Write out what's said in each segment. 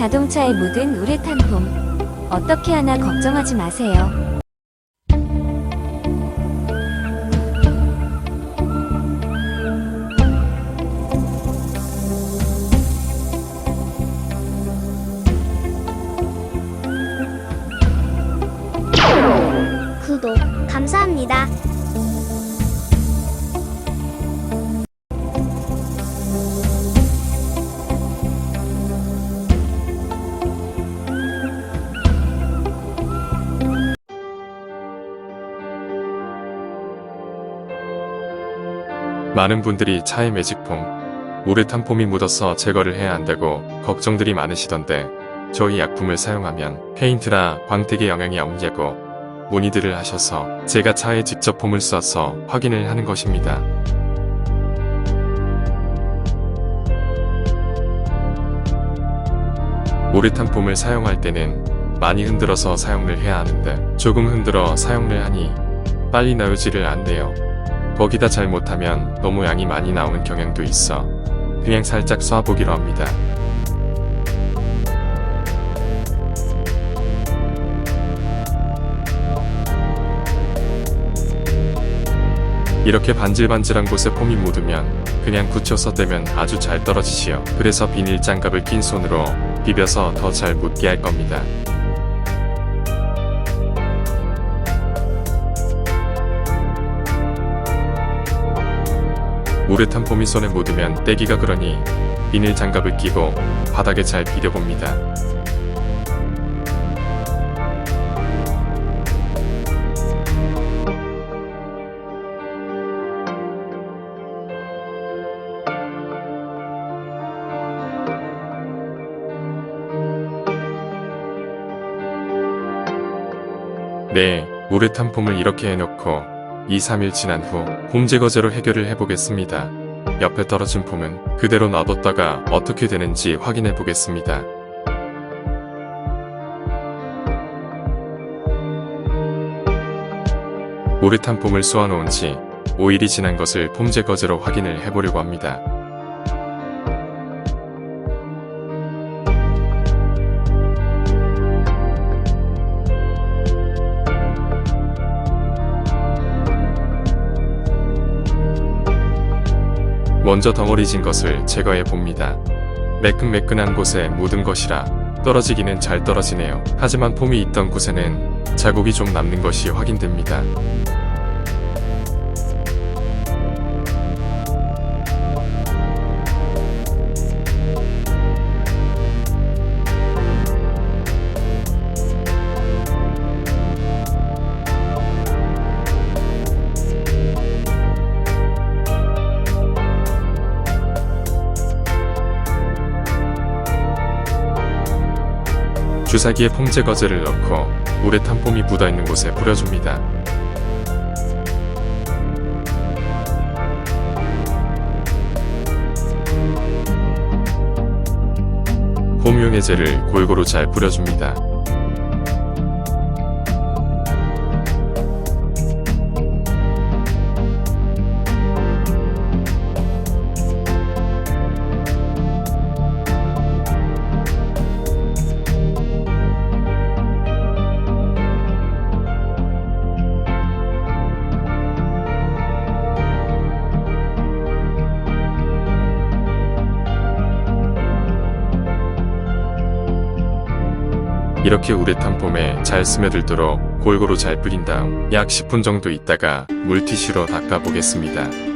자동차에 묻은 우레탄폼. 어떻게 하나 걱정하지 마세요. 구독 감사합니다. 많은 분들이 차에 매직폼, 우레탄 폼이 묻어서 제거를 해야 한다고 걱정들이 많으시던데 저희 약품을 사용하면 페인트나 광택에 영향이 없냐고 문의들을 하셔서 제가 차에 직접 폼을 쏴서 확인을 하는 것입니다. 우레탄 폼을 사용할 때는 많이 흔들어서 사용을 해야 하는데 조금 흔들어 사용을 하니 빨리 나오지를 않네요. 거기다 잘못하면 너무 양이 많이 나오는 경향도 있어 그냥 살짝 쏴보기로 합니다. 이렇게 반질반질한 곳에 폼이 묻으면 그냥 굳혀서 떼면 아주 잘 떨어지지요. 그래서 비닐 장갑을 낀 손으로 비벼서 더 잘 묻게 할 겁니다. 우레탄 폼이 손에 묻으면 떼기가 그러니 비닐 장갑을 끼고 바닥에 잘 비벼봅니다. 네, 우레탄 폼을 이렇게 해놓고 2, 3일 지난 후폼 제거제로 해결을 해보겠습니다. 옆에 떨어진 폼은 그대로 놔뒀다가 어떻게 되는지 확인해 보겠습니다. 우레탄 폼을 쏘아놓은 지 5일이 지난 것을 폼 제거제로 확인을 해보려고 합니다. 먼저 덩어리진 것을 제거해 봅니다. 매끈매끈한 곳에 묻은 것이라 떨어지기는 잘 떨어지네요. 하지만 폼이 있던 곳에는 자국이 좀 남는 것이 확인됩니다. 주사기에 폼 제거제를 넣고 우레탄 폼이 묻어있는 곳에 뿌려줍니다. 폼용해제를 골고루 잘 뿌려줍니다. 이렇게 우레탄 폼에 잘 스며들도록 골고루 잘 뿌린 다음 약 10분 정도 있다가 물티슈로 닦아보겠습니다.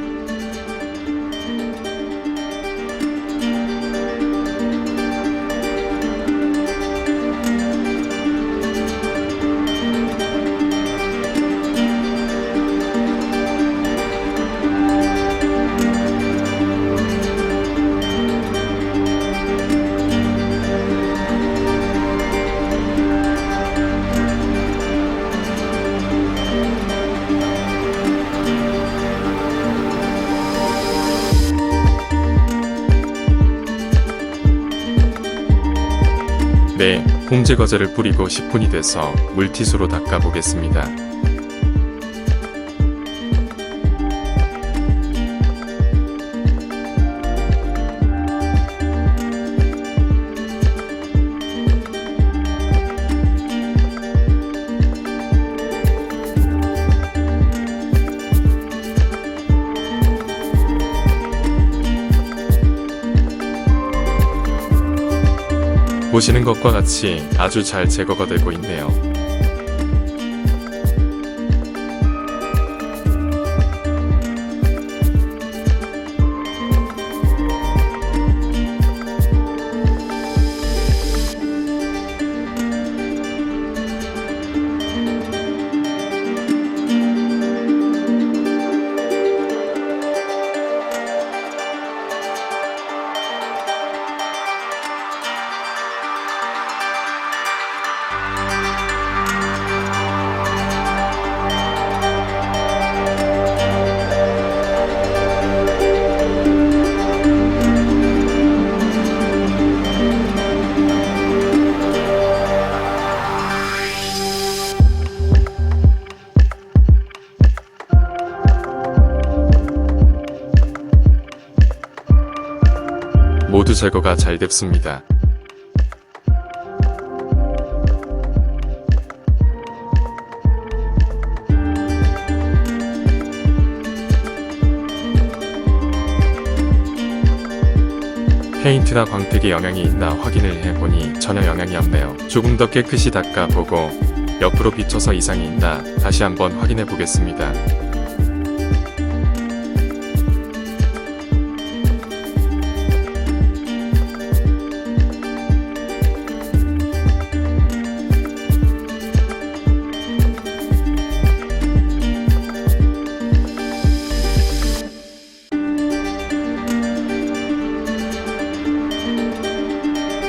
네, 폼 제거제를 뿌리고 10분이 돼서 물티슈로 닦아 보겠습니다. 보시는 것과 같이 아주 잘 제거가 되고 있네요. 모두 제거가 잘 됐습니다. 페인트나 광택에 영향이 있나 확인을 해보니 전혀 영향이 없네요. 조금 더 깨끗이 닦아보고 옆으로 비춰서 이상이 있나 다시 한번 확인해 보겠습니다.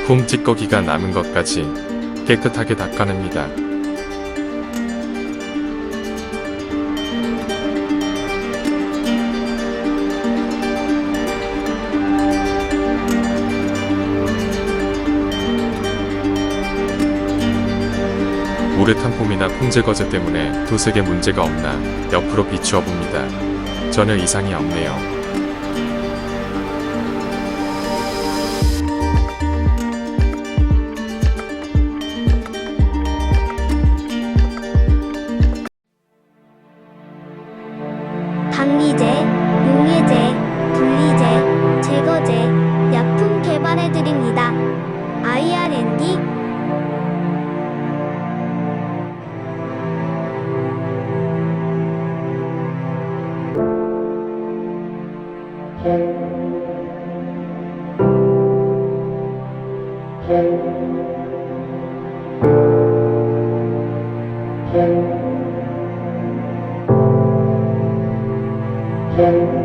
홈 찌꺼기가 남은 것까지 깨끗하게 닦아냅니다. 우레탄 폼이나 폼제거제 때문에 도색에 문제가 없나 옆으로 비추어 봅니다. 전혀 이상이 없네요. Thank you.